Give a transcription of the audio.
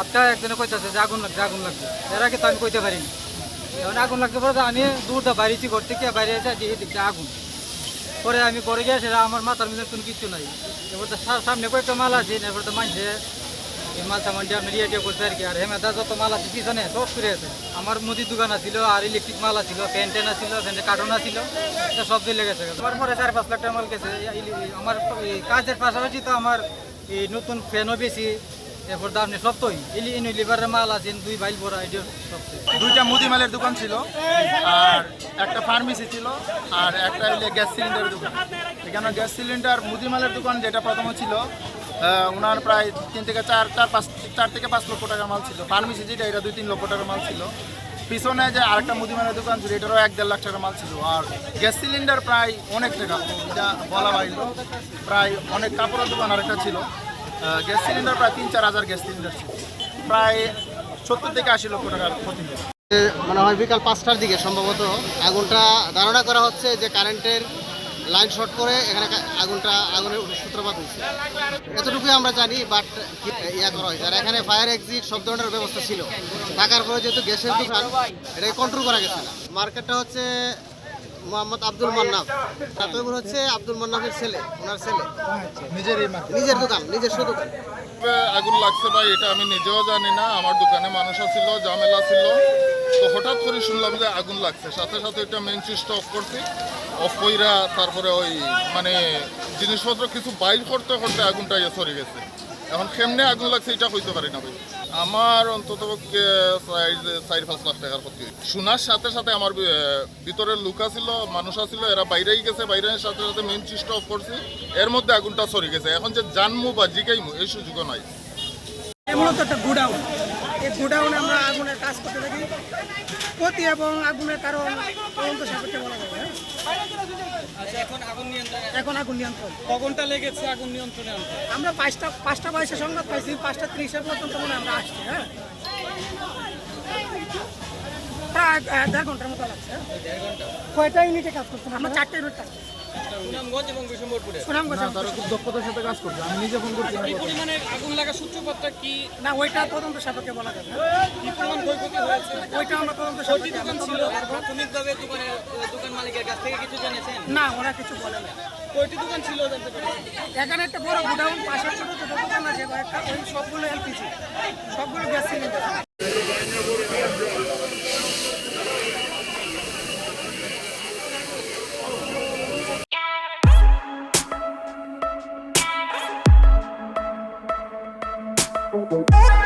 উঠা একজনে কইতাছে যে আগুন লাগছে আগুন লাগছে এর আগে তো আমি কইতে পারিনি। এখন আগুন লাগতে পরে আমি দূর দা বাড়িতে ঘর থেকে বাইরে এসে দিয়ে দেখছি আগুন। পরে আমি পরে গিয়ে সেটা আমার মাথার মধ্যে কোনো কিছু নাই। এবার তো সামনে কয়েকটা মাল আছে, এরপর তো মানছে এই মাল সামান দিয়ে আপনি ইয়ে করছে আর কি আর হেমেদা যত মাল আছে পিছনে সব ফিরে আছে। আমার মুদির দোকান আছিল, আর ইলেকট্রিক মাল আছিল ফ্যান ট্যান আছিল ফ্যানের কার্টন আছিল সব দিলে গেছে। আমার পরে চার পাঁচ লাখ টাকা মাল গেছে। আমার কাজের পাশাপাশি তো আমার এই নতুন ফ্যানও বেশি। এরপর তো আপনি সব তোই ইলি ইউনিলিভারের মাল আছে দুই বাইল ভরা এটা সবচেয়ে দুইটা মুদিমালের দোকান ছিল, আর একটা ফার্মেসি ছিল, আর একটা হইলে গ্যাস সিলিন্ডারের দোকান। এখানে গ্যাস সিলিন্ডার মুদিমালের দোকান যেটা প্রথম ছিল ওনার প্রায় তিন থেকে চার চার পাঁচ, চার থেকে পাঁচ লক্ষ টাকার মাল ছিল। ফার্মেসি যেটা, এটা দুই, তিন লক্ষ টাকার মাল ছিল। পিছনে যে আরেকটা মুদিমালের দোকান ছিল, এটারও এক দেড় লাখ টাকার মাল ছিল। আর গ্যাস সিলিন্ডার প্রায় অনেক টাকা, এটা বলা বাইল প্রায় অনেক কাপড়ের দোকান আরেকটা ছিল। গ্যাস সিলিন্ডার প্রায় তিন চার হাজার গ্যাস সিলিন্ডার ছিল। প্রায় সত্তর থেকে আশি লক্ষ টাকার ক্ষতি মনে হয় বিকাল পাঁচটার দিকে সম্ভবত আগুনটা ধারণা করা হচ্ছে যে কারেন্টের লাইন শর্ট করে এখানে আগুনটা, আগুনের সূত্রপাত হয়েছে। এতটুকুই আমরা জানি বাট ইয়া করা হয়েছে। আর এখানে ফায়ার এক্সিট সব ধরনের ব্যবস্থা ছিল। থাকার পরে যেহেতু গ্যাসের দোকান, এটাকে কন্ট্রোল করা গেছে না। মার্কেটটা হচ্ছে মোহাম্মদ আব্দুল মান্নাফ তৈবুর হচ্ছে আব্দুল মান্নাফের ছেলে ওনার ছেলে। নিজেরই নিজের দোকান নিজস্ব দোকান আগুন লাগছে ভাই এটা আমি নিজেও জানি না আমার দোকানে মানুষ ছিল ঝামেলা ছিল। তো হঠাৎ করে শুনলাম যে আগুন লাগছে। সাথে সাথে এটা মেন সুইচটা অফ করছি। অফ কইরা তারপরে ওই মানে জিনিসপত্র কিছু বাইর করতে করতে আগুনটা ইয়ে সরে গেছে। এখন কেমনে আগুন লাগছে এটা হইতে পারি না ভাই। আমার অন্তত চার- পাঁচ লাখ টাকার ক্ষতি। শোনার সাথে সাথে আমার ভিতরে লুকা ছিল মানুষ ছিল এরা বাইরেই গেছে, বাইরের সাথে সাথে মেন সুইচটা অফ করছি। এর মধ্যে আগুনটা সরে গেছে। এখন যে জানমু বা জিগাইমু, এই সুযোগও নাই। একটা গোডাউন। আমরা আগুনের কাজ করতে থাকি। ক্ষতি এবং আগুনের কারণ তদন্ত সাপেক্ষে বলা যাবে? এখন আগুন নিয়ন্ত্রণ কখনটা লেগেছে আগুন নিয়ন্ত্রণে আনতে? আমরা পাঁচটা পাঁচটা বয়সে সংবাদ পাইছি পাঁচটা ত্রিশের পর্যন্ত মনে আমরা আসছি হ্যাঁ। প্রায় দেড় ঘণ্টার মতো লাগছে? কয়টা ইউনিটে কাজ করছেন আমরা চারটে ইউনিট কাজ করছি সুনামগঞ্জ এবং বিশম্বরপুরে সুনামগঞ্জ তারা দক্ষতার সাথে কাজ করছে। নিজে ফোন করছি এই পরিমাণে আগুন লাগার সূত্রপাতটা কি? না ওইটা তদন্ত সাপেক্ষে বলা যাবে। ওইটা আমরা তদন্ত দোকান ছিল। প্রাথমিকভাবে দোকানের দোকান মালিকের কাছ থেকে কিছু জেনেছেন? না ওরা কিছু বলে না। কয়টি দোকান ছিল এখানে একটা বড় গোডাউন পাশের ছোট ছোট দোকান আছে কয়েকটা। ওই সবগুলো এলপিজি। সবগুলো গ্যাস সিলিন্ডার। Thank